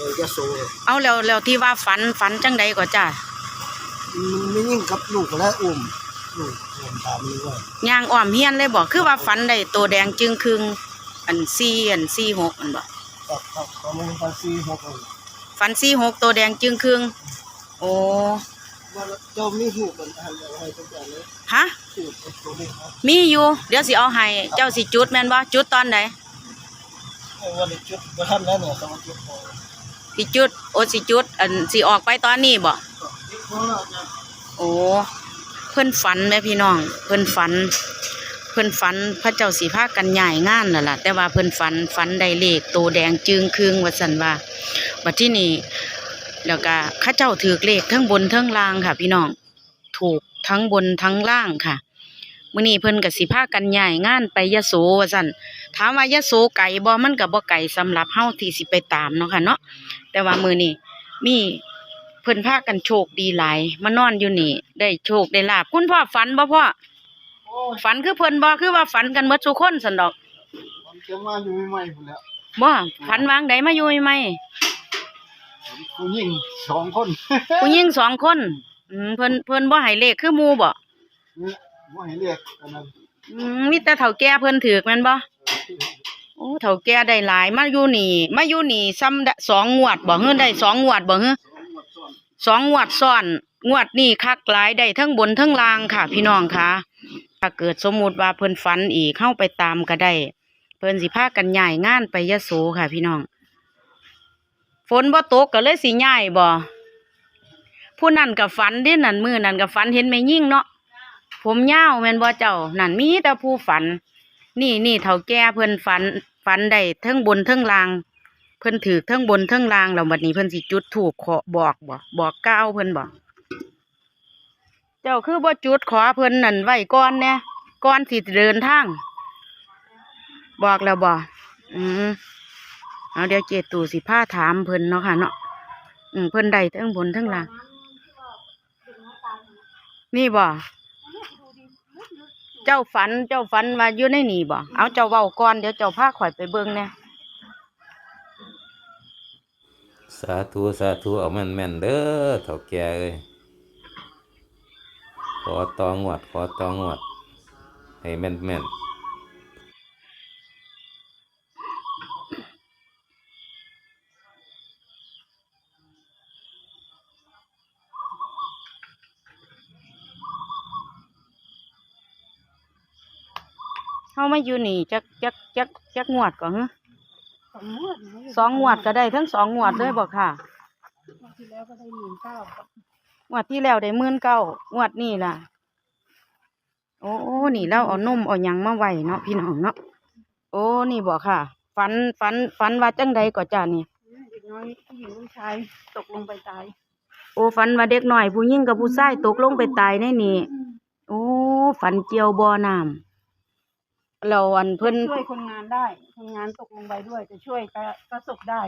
เออยะโสเอาแล้วแล้วที่ว่าฝันฝันจังใดก็จ้ามันไม่ยิ่งกับลูกและอุ้มลูกอุ้มตามนี้ว่าย่างอ้อมเฮียนเลยบอกคือว่าฝันได้ตัวแดงจึงครึ่งอันสี่อันสี่หกอันบอกครับครับประมาณภาษีหกเองฝันสี่หกตัวแดงจึงครึ่งโอ้ว่าเจ้ามีหูกันทำอะไรทุกอย่างเลยฮะหูกับตัวนี้ครับมีอยู่ เดี๋ยวสิเอาให้เจ้าสิจุดแม่นบ่จุดตอนไหนเออวันนี้จุดมาท่านแล้วเนี่ยต้องจุดพอ สิจุด โอสิจุด อันสิออกไปตอนนี้บ่โอ้เพิ่อนฝันแม่พี่น้อง เพิ่อนฝัน เพิ่อนฝันพระเจ้าสีพากันใหญ่งานนั่นล่ะ แต่ว่าเพิ่อนฝันฝันได้เลขโตแดงจึงครึงว่าซั่นว่าบัดที่นี่แล้วก็ข้าเจ้าถือเลขทั้งบนทั้งล่างค่ะ พี่น้อง ถูกทั้งบนทั้งล่างค่ะมื้อนี้เพิ่นก็สิพากันใหญ่งานไปยโสว่าซั่น ถามว่ายโสไกลบ่มันก็บ่ไกลสำหรับเฮาที่สิไปตามเนาะค่ะเนาะแต่ว่ามื้อนี้มีเพิ่นพากันโชคดีหลายมานอนอยู่นี่ ได้โชคได้ลาบคุณพ่อฝันบ่พ่อโอ้ยฝันคือเพิ่นบ่คือว่าฝันกันหมดทุกคนสันดอกผมจะมาอยู่ใหม่ๆผมแล้วบ่ฝันวางใดมาอยู่ใหม่ผมผู้หญิงสองคนๆผู้หญิงสองคนอืมเพิ่นเพิ่นบ่ให้เลขคือหมู่บ่นี่ว่าให้เรียกกันนั้นอืมมีแต่เฒ่าแก่เพิ่นถือกแม่นบ่ โอ้เฒ่าแก่ได้หลาย มาอยู่นี่มาอยู่นี่ซ้ำได้สองงวดบ่เฮือได้สองงวดบ่เฮือสองงวดซ้อน งวดนี่คักหลายได้ทั้งบนทั้งล่างค่ะ พี่น้องค่ะถ้าเกิดสมมุติว่าเพิ่นฝันอีกเข้าไปตามก็ได้เพิ่นสิพากันย้ายงานไปยะโสค่ะ พี่น้อง ฝนบ่ตกก็เลยสิย้ายบ่ผู้นั่นก็ฝันเด้นั่นมือนั่นก็ฝันเห็นแม่ยิ่งเนาะผมยาวแม่นบ่เจ้านั่นมีแต่ผู้ฝัน นี่นี่เฒ่าแก่เพิ่นฝันฝันได้เทั้งบนเทั้งล่าง เพิ่นถือเทั้งบนเทั้งล่างแล้วบัดนี้เพิ่นสิจุดถูกขอบอกบ่บอกกล่าวเพิ่นบ่เจ้าคือบ่จุดขอเพิ่นนั่นไว้ก่อนแหน่ยก่อนสิเดินทาง บอกแล้วบ่อืมเอาเดี๋ยวเจตู่สิพาถามเพิ่นเนาะค่ะเนาะอืมเพิ่นได้เทั้งบนเทั้งล่าง นี่บ่ เจ้าฝันเจ้าฝันว่าอยู่ในนี่บ่เอาเจ้าเว้าก่อนเดี๋ยวเจ้าพาข่อยไปเบิ่งแหน่สาธุสาธุเอาแม่นแม่นเด้อเถ่าแก่เอ้ยขอตองวดขอตองวดให้แม่นแม่น เฮามาอยู่นี่จักจักจักจักงวดก่อนฮะสองงวดนะสองงวดก็ได้ทั้งสองงวดเลยบ่ค่ะงวดที่แล้วก็ได้หมื่นเก้างวดที่แล้วได้หมื่นเก้างวดนี่ล่ะ โอ้นี่เราเอานมเอาหยังมาไว้เนาะพี่น้องเนาะโอ้นี่บ่ค่ะ ฝันฝันฝันว่าจังใดก็จ้านี่เด็กน้อยผู้หญิงผู้ชายตกลงไปตาย โอ้ฝันว่าเด็กน้อยผู้หญิงกับผู้ชายตกลงไปตายในนี่โอ้ฝันเจียวบ่อน้ำ เราอันเพิ่นช่วยคนงานได้คนงานตกลงไปด้วย จะช่วยกระกระศพได้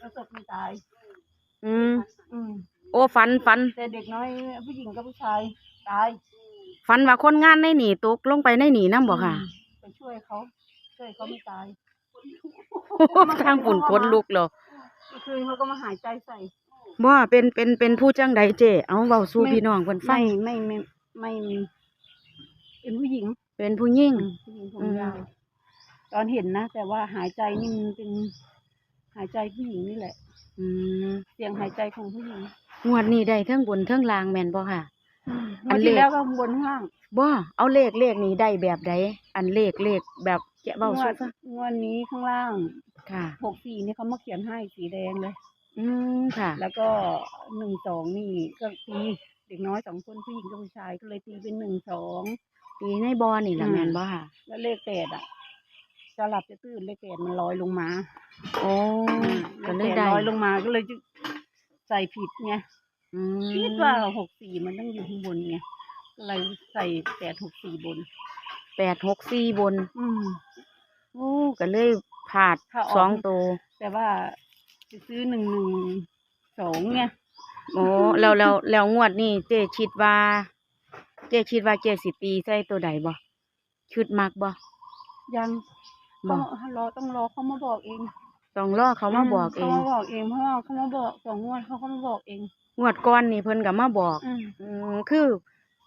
กระศพไม่ตาย อืม อืมโอ้ฝันฝันแต่เด็กน้อยผู้หญิงกับผู้ชายตายฝันว่าคนงานในนี่ตกลงไปในนี่นํบ่ค่ะ ไปช่วยเขาช่วยเขาไม่ตายทางปุ่นคนลุกเหรอคืนเขาก็มาหายใจใส่บ่เป็นเป็นเป็นผู้จังใดเจ้เอาเว้าสู่พี่น้องเพิ่นฟัไม่งไม่ไม่ไม่มีเป็นผู้หญิง เป็นผู้หญิงผู้หญิงผอืมมยาวตอนเห็นนะแต่ว่าหายใจนี่มันเป็นหายใจผู้หญิงนี่แหละ อืมเสียงหายใจของผู้หญิงงวดนี้ได้เทั้งบนเทั้งล่างแม่นบ่ค่ะอัวันนเลขที่แล้วก็ข้างบนข้างล่างบ่เอาเลขเลขนี้ได้แบบใดอันเลขเลขแบบแกะเว้างวสู่ดฟังงวดนี้ข้างล่างค่ะ หกสี่นี่เขามาเขียนให้สีแดงเลย อืมค่ะ แล้วก็หนึ่งสองนี่ก็ตีเด็กน้อยสองคนผู้หญิงกับผู้ชายก็เลยตีเป็นหนึ่งสอง ปีในบ่อนี่ล่ะอืม แม่นบ่ค่ะแล้วเลขแปดอะจะหลับจะตื่นเลขแปดมันลอยลงมาโอ้เลก็ขเลแปยดได้ลอยลงมาก็เลยจะใส่ผิดไงอืมคิดว่าหกสี่มันต้องอยู่ข้างบนไงก็เลยใส่แปดหกสี่บน แปดหกสี่บน อืม โอ้ก็เลยผาดถ้าออก สองตัวแต่ว่าจะซื้อหนึ่งหนึ่งสองไง โอ้แล้วแล้วแล้วงวดนี้เจ๊คิดว่า เจ๊คิดว่าเจ๊สิตีใส่ตัวใดบ่คิดมักบ่ยังบ่ต้องรอต้องรอเขามาบอกเองต้องรอเขามาบอกเอเขางมาบอกเองเพราะว่าเขามาบอกสองงวดเขาก็มาบอกเองงวดก่อนนี่เพิ่นก็มาบอกอืมอืมคือ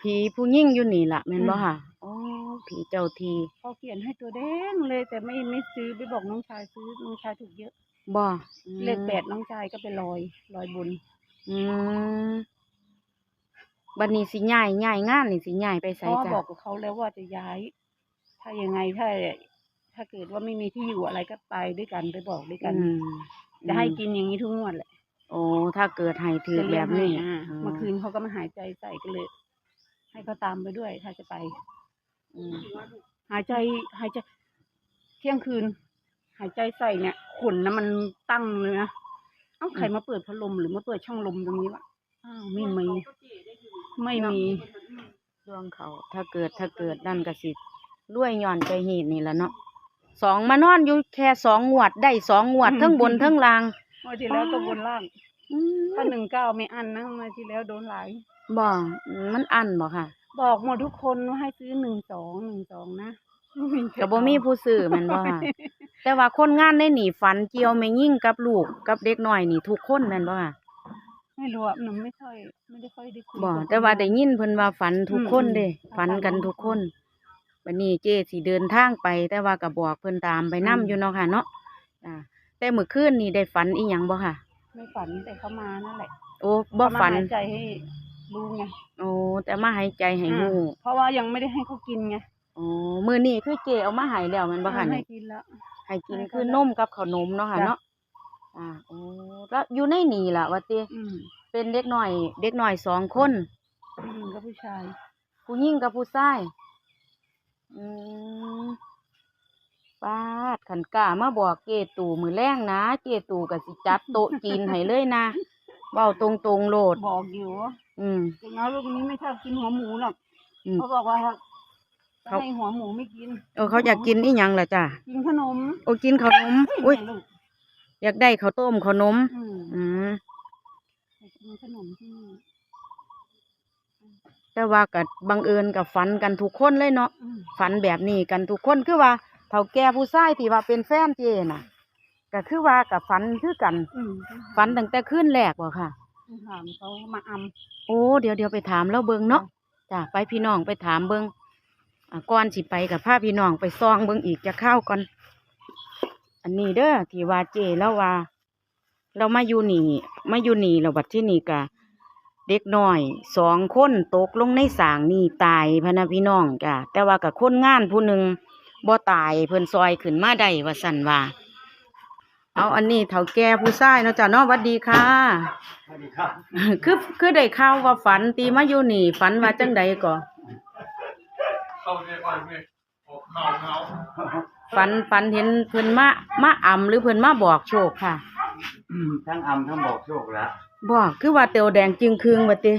ผีผู้ยิ่งอยู่นี่ล่ะแม่นบ่อืมค่ะอ๋อผีเจ้าทีเขาเขียนให้ตัวแดงเลยแต่ไม่ไม่ซื้อไปบอกน้องชายซื้อน้องชายถูกเยอะบ่เลขแปดน้องชายก็ไปลอยลอยบุญอืม บัดนี้สิย้ายย้ายงานนี่สิย้ายไปเพไสราะว่าจ้ะบอกกับเขาแล้วว่าจะย้าย ถ้ายังไงถ้า ถ้าเกิดว่าไม่มีที่อยู่อะไรก็ไปด้วยกันไปบอกด้วยกัน อืมจะให้กินอย่างนี้ทุกงวดแหละโอ้ถ้าเกิดให้ถือแบบนี้จะเลี้ยงให้อ่าอ๋อเมื่อคืนเขาก็มาหายใจใส่กันเลย ให้เขาตามไปด้วย ถ้าจะไป อืมหายใจหายใจ เที่ยงคืน หายใจใส่เนี่ยขนนะมันตั้งเลยนะเอ้าใครมาเปิดพัดลมหรือมาเปิดช่องลมตรงนี้วะอ้าวไม่มี ไม่มีดวงเขา ถ้าเกิดถ้าเกิดนั่นก็สิรวยย้อนใจหีดนี่ล่ะเนาะสองมานอนอยู่แค่สองงวดได้สองงวดอืมทั้งบนทั้งล่างเมื่อที่แล้วก็บนล่างอืมถ้าหนึ่งเก้าไม่อันนะเมื่อที่แล้วโดนหลายบ่อืมมันอันบ่ค่ะ บอกหมดทุกคนว่าให้ซื้อหนึ่งสองหนึ่งสองนะก็บ่มีผู้ซื้อแม่นบ่ค่ะ แต่ว่าคนงานได้หนีฝันเกี่ยวแม่ยิ่งกับลูกกับเด็กน้อยนี่ทุกคนแม่นบ่ค่ะ ไม่รู้อะหนูไม่ค่อยไม่ได้ค่อยได้คุยบ่กับแต่ว่าได้ยินเพิ่นว่าฝันทุกคนเด้อืมฝันกันทุกคนวันนี้เจ๊สิเดินทางไป แต่ว่าก็บอกเพิ่นตามไปนํอยู่เนาะค่ะเนาะอ่าแต่มื้อคืนนี่ได้ฝันอีหยังบ่ค่ะ ไม่ฝันแต่เขามานั่นแหละโอ้บ่ฝันเขามาหายใจให้รู้ไงโอ้แต่มาหายใจให้อ่าฮู้เพราะว่ายังไม่ได้ให้เขากินไงโอ้มื้อนี้คือเจ๊เอามาให้แล้วแม่นบ่ค่ะอ่าให้นี่กินแล้วให้กินให้เขาคือแล้วนมกับขนมเนาะค่ะจ้ะเนาะ อ่าโอ้แล้วอยู่ในนี่ล่ะว่าติอืมเป็นเด็กน้อย เด็กน้อยสองคน ผู้หญิงกับผู้ชาย ผู้หญิงกับผู้ชาย อืมป้าดขันกล้ามาบอกเกตู่มือแรงนะเกตู่ก็สิจัดโต๊ะจีนให้เลยนะเว้าตรงตรงๆโลด บอกอยู่ว่าอืม เด็กน้อยลูกนี้ไม่ชอบกินหัวหมูหรอกอืมเขาบอกว่าเขา ให้หัวหมูไม่กิน เออเขาอยากกินอีหยังล่ะจ้ะกินขนมโอ้กินขนม อุ้ยให้ลูก อยากได้ข้าวต้มขนม อืมอืมให้กินขนมที่นี่แต่ว่ากับังเอิญกับฝันกันทุกคนเลยเนาะอืมฝันแบบนี้กันทุกคนคือว่าเฒ่าแก่ผู้ชายที่ว่าเป็นแฟนเจน่ะ ก็คือว่ากับฝันคือกันอืมฝันตั้งแต่คืนแรกบ่ค่ะ ถามเขามาอำ โอ้เดี๋ยวเดี๋ยวไปถามแล้วเบิงเนาะจ้ะไปพี่น้องไปถามเบิงอะก่อนสิไปกับพาพี่น้องไปซองเบิงอีกจะเข้าก่อน อันนี้เด้อที่ว่าเจแล้วว่า เรามาอยู่นี่มาอยู่นี่เราบัดที่นี่กะเด็กน้อยสองคนตกลงในสางนี่ตายพะนะพี่น้องจ้ะแต่ว่ากับคนงานผู้หนึ่งบ่ตายเพิ่นซอยขึ้นมาได้ว่าสั่นว่า เอาอันนี้เฒ่าแก่ผู้ชายเนาะจ้ะเนาะหวัดดีค่ะ สวัสดีครับคือคือได้ข่าวว่าฝันตีมาอยู่นี่ ฝันว่าจังใดก่อ เข้าเรียกว่าเรียกออกข่าวเงา ฝันฝันเห็นเพิ่นมามาอ่ำหรือเพิ่นมาบอกโชคค่ะทั้งอำทั้งบอกโชคแล้วบอกคือว่าเตียวแดงจึงคืงว่าติ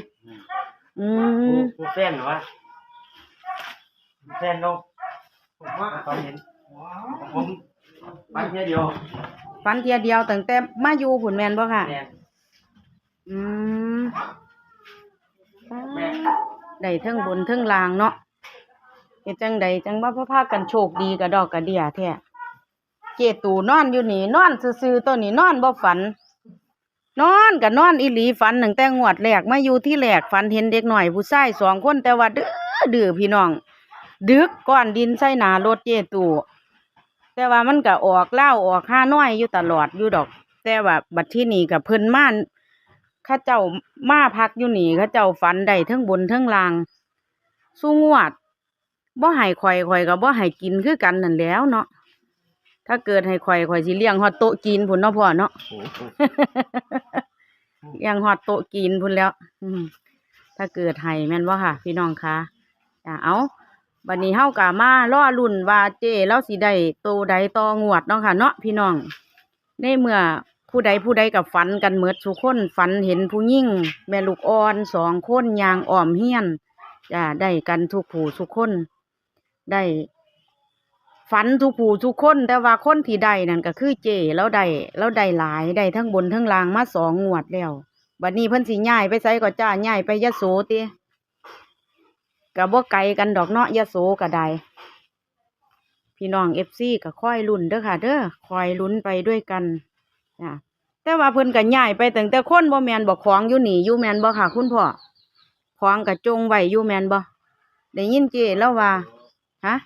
อืมผู้แฟนเหรอวะผู้แฟนลงผมว่าตอนเห็นผมไปแค่เดียวฝันเทียเดียวตั้งแต่มาอยู่ผุนแม่นบ่ค่ะ แม่นอืมได้เทั้งบนเทั้งล่างเนาะ เฮ็ดจังใดจังว่าพระพากันโชคดีกระดอกกระเดียแท้เจตูนอนอยู่นี่นอนซื่อๆตัวนี้นอนบ่ฝัน นอนก็นอนอีหลีฝันตั้งแต่งวดแรกมาอยู่ที่แรกฝันเห็นเด็กหน่อยผู้ชายสองคนแต่ว่าดื้อดื้อพี่น้องดึกก้อนดินใส่หนารถเจตูแต่ว่ามันก็ออกเล่าออกห้าน้อยอยู่ตลอดอยู่ดอก แต่ว่าบัดที่นี่กับเพิ่นม่าเข้าเจ้ามาพักอยู่นี่ข้าเจ้าฝันได้ทั้งบนทั้งล่างสู้งวด บ่ให้ข่อยข่อยก็บ่ให้กินคือกันนั่นแหล้วเนาะถ้าเกิดให้ข่อยข่อยสิเลี้ยงฮอดโต๊ะจีนพุ่นเนาะพ่อเนาะ เลี้ยงฮอดโต๊ะจีนพุ่นแล้ว อืมถ้าเกิดให้แม่นบ่ค่ะ พี่น้องคะอ่าเอาบัดนี้เฮากะมารอรุ่นว่าเจ้เราสิได้โตใดต่องวดเนาะค่ะ เนาะพี่น้อง ในเมื่อผู้ใดผู้ใดกับฝันกันเมิดทุกคนฝันเห็นผู้ยิ่ง แม่ลูกอ่อนสองคนยางอ้อมเฮียนจะได้กันทุกผู้ทุกคน ได้ฝันทุกผู้ทุกคนแต่ว่าคนที่ได้นั่นก็คือเจแล้วได้แล้วได้หลายได้ทั้งบนทั้งล่างมาสองงวดแล้วบัดนี้เพิ่นสิย้ายไปไสก็จ้าย้ายไปยะโสติก็บ่ไกลกันดอกเนาะยะโสก็ได้พี่น้องเอฟซีก็คอยลุ้นเด้อค่ะ เด้อคอยลุ้นไปด้วยกันจ้ะแต่ว่าเพิ่นก็ย้ายไปตั้งแต่คนบ่แมนบ่ของอยู่หนีอยู่แมนบ่ค่ะ คุณพ่อของก็จงไว้อยู่แมนบ่ได้ยินเจแล้วว่า ฮะ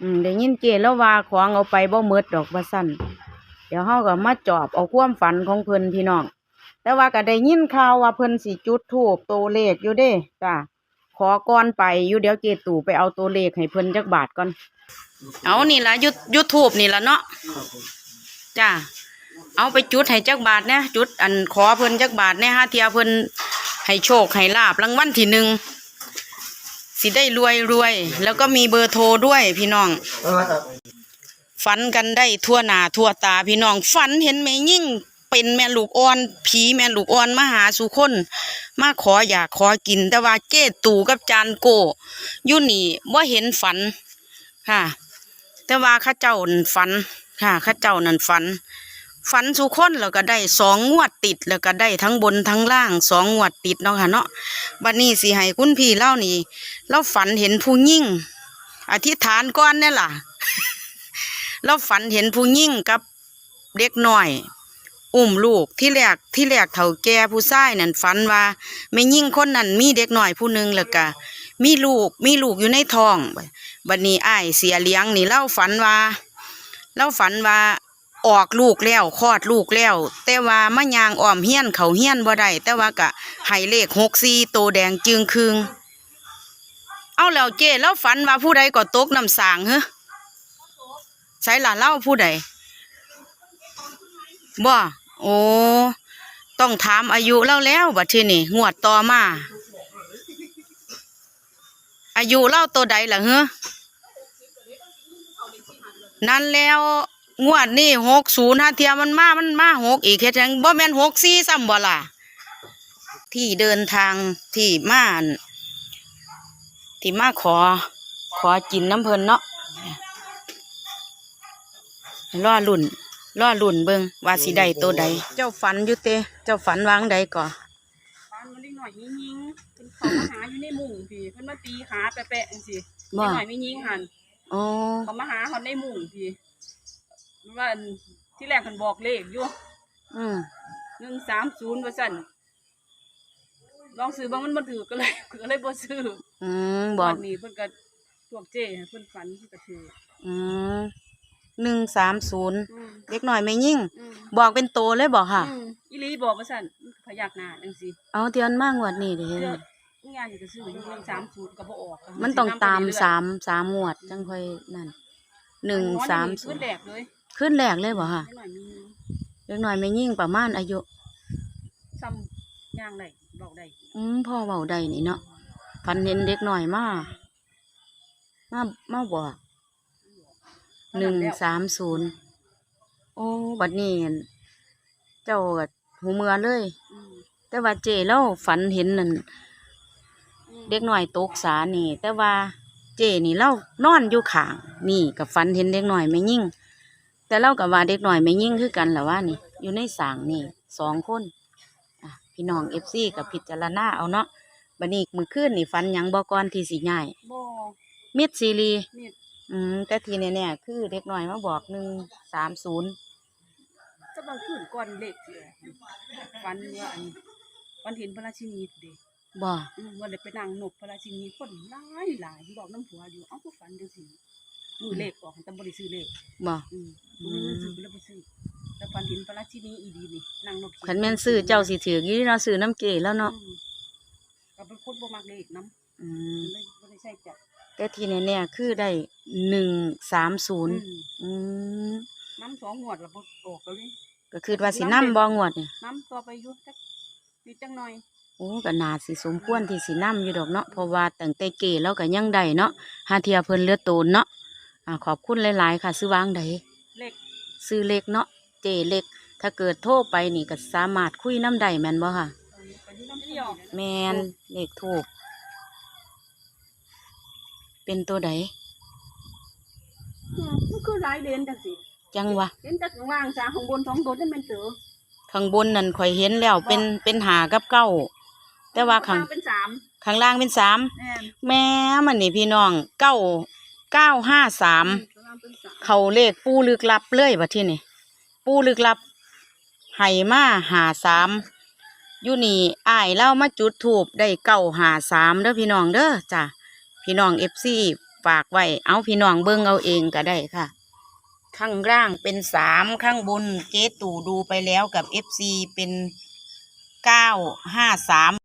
อืมได้ยินเจแล้วว่าของเอาไปบ่หมดดอกว่าซั่นเดี๋ยวเฮาก็มาจอบเอาความฝันของเพิ่นพี่น้องแต่ว่าก็ได้ยินข่าวว่าเพิ่นสิจุดธูปตัวเลขอยู่เด้จ้ะขอก่อนไปอยู่เดี๋ยวเจตู่ไปเอาตัวเลขให้เพิ่นจักบาทก่อนเอานี่ละยุยูทูบนี่ละเนาะจ้าเอาไปจุดให้จักบาทเนี่ยจุดอันขอเพิ่นจักบาทเนี่ยฮะเทียเพิ่นให้โชคให้ลาบรางวัลที่หนึ่ง สิได้รวยรวย แล้วก็มีเบอร์โทรด้วยพี่น้อง ฝันกันได้ทั่วหน้าทั่วตาพี่น้อง ฝันเห็นแม่ยิ่งเป็นแม่ลูกอ่อน ผีแม่ลูกอ่อนมาหาสุคน มาขออยากขอกิน แต่ว่าเจ้ตู่กับจานโกยู่นี่ว่าเห็นฝันค่ะ แต่ว่าข้าเจ้านั่นฝันค่ะข้าเจ้านั่นฝัน ฝันสุคนแล้วก็ได้สองงวดติดแล้วก็ได้ทั้งบนทั้งล่างสองงวดติดเนาะค่ะเนาะบัดนี้สิให้คุณพี่เล่านี่เราฝันเห็นผู้ยิ่งอธิษฐานก่อนเนี่ยล่ะ เราฝันเห็นผู้ยิ่งกับเด็กหน้อย อุ้มลูกที่แรกที่แรกเฒ่าแก่ผู้ชายนั่นฝันว่าไม่ยิ่งคนนั้นมีเด็กหน้อยผู้หนึ่งแล้วก็มีลูกมีลูกอยู่ในท้องบัดนี้อ้ายเสียเลี้ยงนี่เล่าฝันว่าเล่าฝันว่า ออกลูกแล้วคลอดลูกแล้ว แต่ว่ามะยางอ้อมเฮี้ยนเขาเฮี้ยนบ่ได้แต่ว่ากะให้เลขหกสี่โตแดงจึงคืงเอาแล้วเจ้แล้วฝันว่าผู้ใดก็ตกน้ำสางเฮ้ใส่ล่ะเล่าผู้ใดบ่โอ้ต้องถามอายุเล่าแล้วบัดทีนี่งวดต่อมา อายุเล่าตัวใดล่ะเฮ้นั่นแล้ว งวดนี่หกศูนย์ฮะเทียมันมา มันมาหกอีกเฮ็ดจังบ่แม่นหกสี่ซ้ำบ่ล่ะ ที่เดินทางที่มาอั่นที่มาขอ ขอกินน้ำเพิ่นเนาะล่อลุ่นล่อลุ่นเบิงว่าสิได้ตัวใด เจ้าฝันอยู่เตเจ้าฝันวางใดก่อบ้านมันเล็กหน่อยยิงยิงๆเพิ่นเขามาหาอยู่ในมุ้งพี่เพิ่นมาตีขาแปะๆจังซี่บ่เล็กหน่อยไม่ยิงหันโอ้เขามาหาเขาในมุ้งพี่ ว่าอันที่แรกเพิ่นบอกเลขอยู่อืมหนึ่งสามศูนย์ว่าสั่นลองซื้อบางมันบ่ถือก็เลยก็เลยบ่ซื้ออืมบอกวันนี้เพิ่นก็พวกเจ้เพิ่นฝันเพิ่นก็ถืออืมหนึ่งสามศูนย์อืมเล็กหน่อยไม่ยิ่ง อืมบอกเป็นโตเลยบอกค่ะ อืมอีหลีบอกว่าสั่นมันก็พยักหน้าจังซี่เอาเตือนมากงวดนี่เด้เพื่อนี่งานนี่ก็ซื้ออยู่สามศูนย์ก็บ่ออกก็มันต้องตามสินำไปเรื่อยๆสามสามงวดจังค่อยนั่นหนึ่งสามศูขึ้นนย์แรกเลย ขึ้นแรกเลยบอกค่ะให้หน่อยมีเล็กหน่อยไม่ยิ่งประมาณอายุ ซ้ำย่างได้บอกได้อืมพ่อเบาได้นี่เนาะพันเห็นเด็กหน่อยมามามาบอกหนึ่งสามศูนย์โอ้บัดนี้อั่นเจ้าก็หูเมือเลย อืมแต่ว่าเจเล่าฝันเห็นนั่นอืมเด็กน้อยตกสานี่ แต่ว่าเจนี่เล่านอนอยู่ข้าง นี่กับฝันเห็นเด็กน้อยไม่ยิ่ง แต่เล่ากับว่าเด็กน้อยไม่ยิ่งคือกันแหละว่านี่ อยู่ในสางนี่สองคนอะพี่น้องเอฟซีกับพิจารณาเอาเนาะบัดนี้มือคืนนี่ฝันหยังบอกก่อนที่สิง่ายบ่มิดซีรีนี่อืมแต่ทีแน่ๆคือเด็กน้อยมาบอกหนึ่งสามศูนย์จะบางคืนก่อนเลขเลยวันว่าอันวันเห็นพระราชินีเด้บ่อืมวันเลยไปนั่งนบพระราชินีคนหลายหลายบอกน้ำผัวอยู่เอ้าก็ฝันจังซี่ มือเลขออกแต่บ่ได้ซื้อเลขบ่อืมบ่มีเงินซื้อแล้วบ่ซื้อแล้วฝันเห็นพระราชินีอีดีนี่นั่งนบขันแม่นซื้อเจ้าสิถือกอยี่เนาะซื้อน้ำเจแล้วเนาะอืมก็เป็นคนบ่มักเลขนำอืมเลยบ่ได้ใช้จักแต่ทีแน่ๆคือได้หนึ่งสามศูนย์อืมอืมน้ำสองงวดแล้วบ่ออกแล้วนี่ก็คือว่าสินํบ่งวดเนี่ยน้ำต่อไปอยู่จักอยู่จังหน่อยโอ้ก็น่าสิสมควรที่สินํอยู่ดอกเนาะเพราะว่าตั้งแต่เกแล้วก็ยังได้เนาะหาเทียเพิ่นเหลือโตนเนาะ อ่าขอบคุณหลาย ๆ ค่ะ ซื้อวางใดเลขซื้อเล็กเนาะเจเล็ก ถ้าเกิดโทรไปนี่ก็สามารถคุยน้ำได้แม่นบ่ค่ะก็อยู่น้ำเที่ยวแมนเลขถูก เป็นตัวใดอืมมันคือหลายเดือนจังสิจังวะเห็นแต่ข้างล่างจ้าข้างบนสองตัวนั่นเป็นเต๋อข้างบนนั่นข่อยเห็นแล้วเป็นเป็นหากับเก้า แต่ว่าข้างเป็นสามข้างล่างเป็นสามแม่นแม่มันนี่พี่น้องเก้า เก้าห้าสามเขาเลขปูลึกลับเลื่อยว่าที่นี่ปูลึกลับไห่มาหาสามอยู่นี่อ้ายเล่ามาจุดถูบได้เก้าหาสามเด้อพี่น้องเด้อจ้ะพี่น้องเอฟซีฝากไว้เอาพี่น้องเบิ่งเอาเองก็ได้ค่ะ ข้างล่างเป็นสามข้างบนเจ๊ตู่ดูไปแล้วกับเอฟซีเป็นเก้าห้าสาม